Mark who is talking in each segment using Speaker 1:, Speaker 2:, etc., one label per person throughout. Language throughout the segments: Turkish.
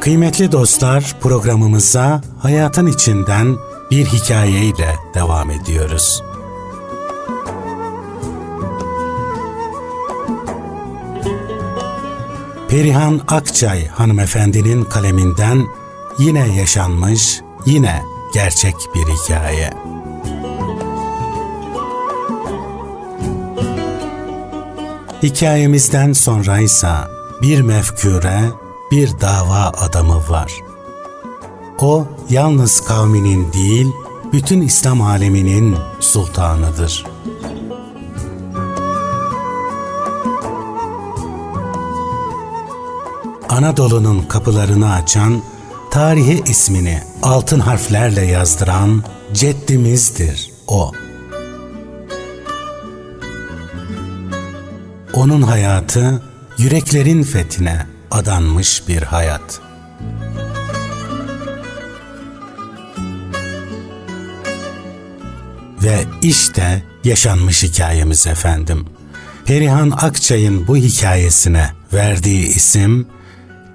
Speaker 1: Kıymetli dostlar, programımıza hayatın içinden bir hikayeyle devam ediyoruz. Perihan Akçay hanımefendinin kaleminden yine yaşanmış, yine gerçek bir hikaye. Hikayemizden sonraysa bir mefkure, bir dava adamı var. O yalnız kavminin değil, bütün İslam aleminin sultanıdır. Anadolu'nun kapılarını açan, tarihi ismini altın harflerle yazdıran ceddimizdir o. Onun hayatı yüreklerin fethine adanmış bir hayat. Ve işte yaşanmış hikayemiz efendim. Perihan Akçay'ın bu hikayesine verdiği isim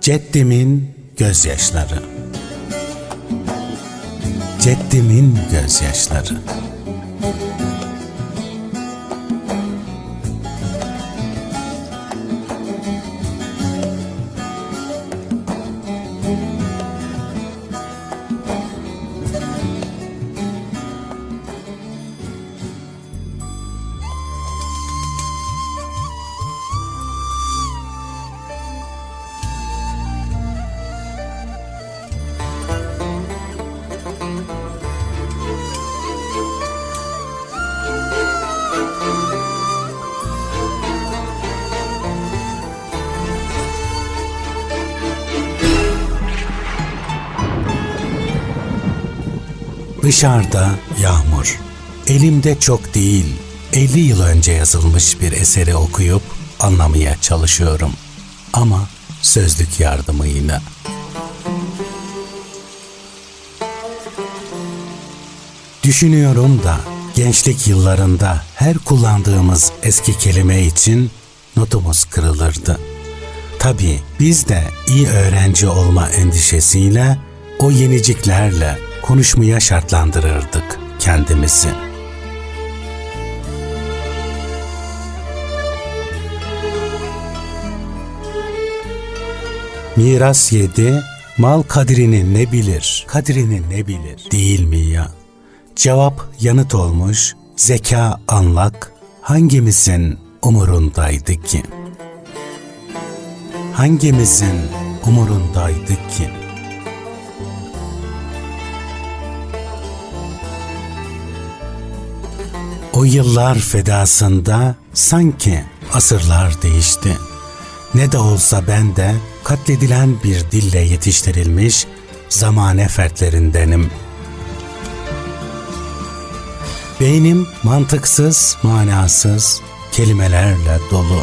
Speaker 1: Ceddimin Gözyaşları. Ceddimin Gözyaşları. Dışarıda yağmur. Elimde çok değil, 50 yıl önce yazılmış bir eseri okuyup anlamaya çalışıyorum. Ama sözlük yardımıyla. Düşünüyorum da gençlik yıllarında her kullandığımız eski kelime için notumuz kırılırdı. Tabii biz de iyi öğrenci olma endişesiyle o yeniciklerle konuşmaya şartlandırırdık kendimizi. Miras yedi, mal kadrini ne bilir, kadrini ne bilir değil mi ya? Cevap yanıt olmuş, zeka anlak, hangimizin umurundaydı ki? Hangimizin umurundaydı ki? O yıllar fedasında sanki asırlar değişti. Ne de olsa ben de katledilen bir dille yetiştirilmiş zamane fertlerindenim. Beynim mantıksız, manasız kelimelerle dolu.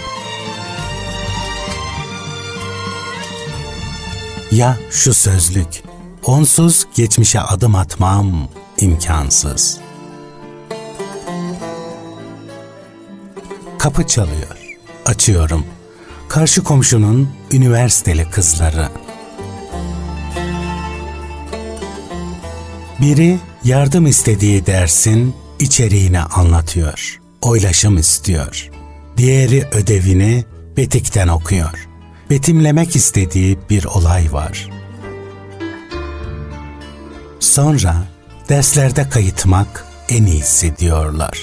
Speaker 1: Ya şu sözlük, onsuz geçmişe adım atmam imkansız.'' Kapı çalıyor. Açıyorum. Karşı komşunun üniversiteli kızları. Biri yardım istediği dersin içeriğini anlatıyor. Oylaşım istiyor. Diğeri ödevini betikten okuyor. Betimlemek istediği bir olay var. Sonra derslerde kayıtmak en iyisi diyorlar.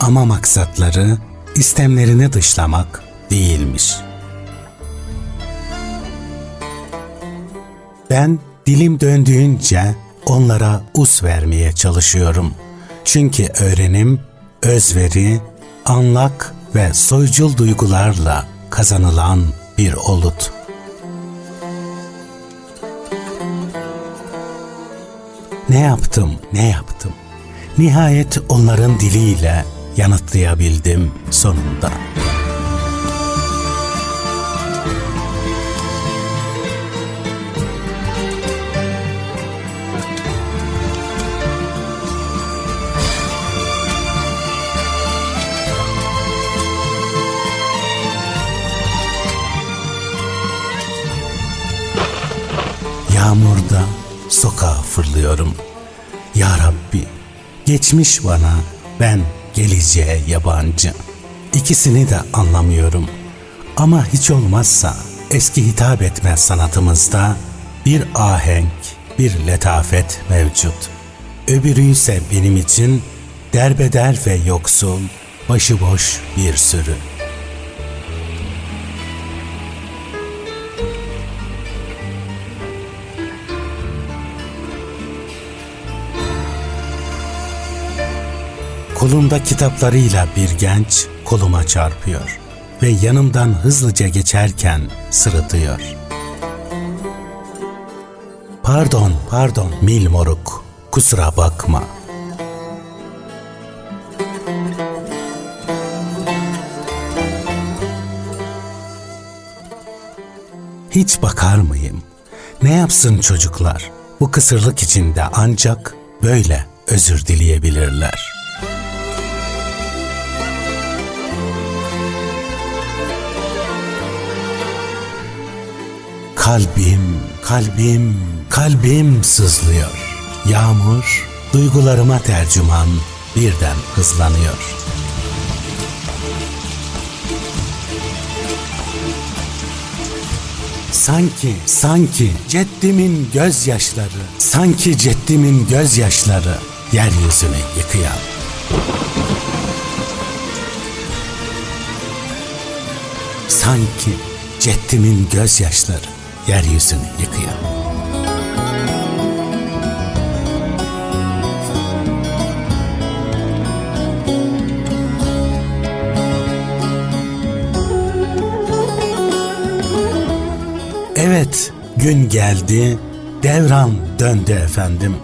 Speaker 1: Ama maksatları istemlerini dışlamak değilmiş. Ben dilim döndüğünce onlara us vermeye çalışıyorum. Çünkü öğrenim, özveri, anlak ve soycul duygularla kazanılan bir olut. Ne yaptım, ne yaptım? Nihayet onların diliyle yanıtlayabildim sonunda. Yağmurda sokağa fırlıyorum. Ya Rabbi geçmiş bana ben geleceğe yabancı. İkisini de anlamıyorum. Ama hiç olmazsa eski hitap etme sanatımızda bir ahenk, bir letafet mevcut. Öbürü ise benim için derbeder ve yoksul, başıboş bir sürü. Kolunda kitaplarıyla bir genç koluma çarpıyor ve yanımdan hızlıca geçerken sırıtıyor. Pardon, pardon Mil Moruk, kusura bakma. Hiç bakar mıyım? Ne yapsın çocuklar? Bu kısırlık içinde ancak böyle özür dileyebilirler. Kalbim, kalbim, kalbim sızlıyor. Yağmur duygularıma tercüman birden hızlanıyor. Sanki, sanki ceddimin gözyaşları, sanki ceddimin gözyaşları yeryüzünü yıkayan. Sanki ceddimin gözyaşları yeryüzünü yıkayan. Evet, gün geldi, devran döndü efendim.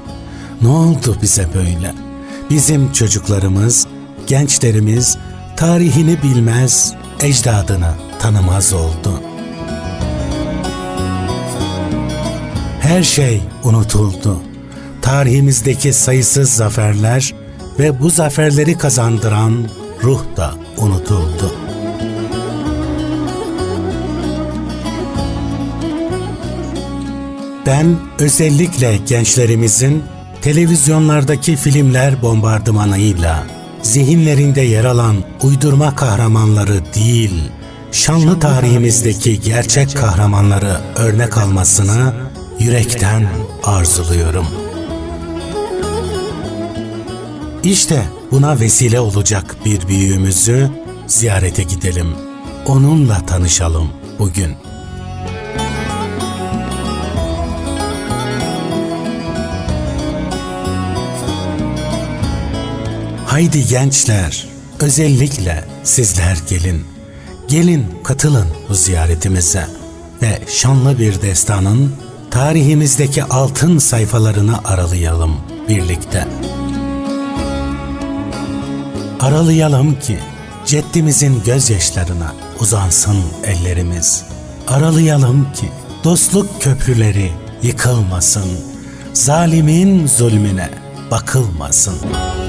Speaker 1: Ne oldu bize böyle? Bizim çocuklarımız, gençlerimiz tarihini bilmez, ecdadını tanımaz oldu. Her şey unutuldu. Tarihimizdeki sayısız zaferler ve bu zaferleri kazandıran ruh da unutuldu. Ben özellikle gençlerimizin televizyonlardaki filmler bombardımanıyla zihinlerinde yer alan uydurma kahramanları değil, şanlı tarihimizdeki gerçek kahramanları örnek almasını yürekten arzuluyorum. İşte buna vesile olacak bir büyüğümüzü ziyarete gidelim. Onunla tanışalım bugün. Haydi gençler, özellikle sizler gelin. Gelin katılın bu ziyaretimize ve şanlı bir destanın tarihimizdeki altın sayfalarını aralayalım birlikte. Aralayalım ki ceddimizin gözyaşlarına uzansın ellerimiz. Aralayalım ki dostluk köprüleri yıkılmasın, zalimin zulmüne bakılmasın.''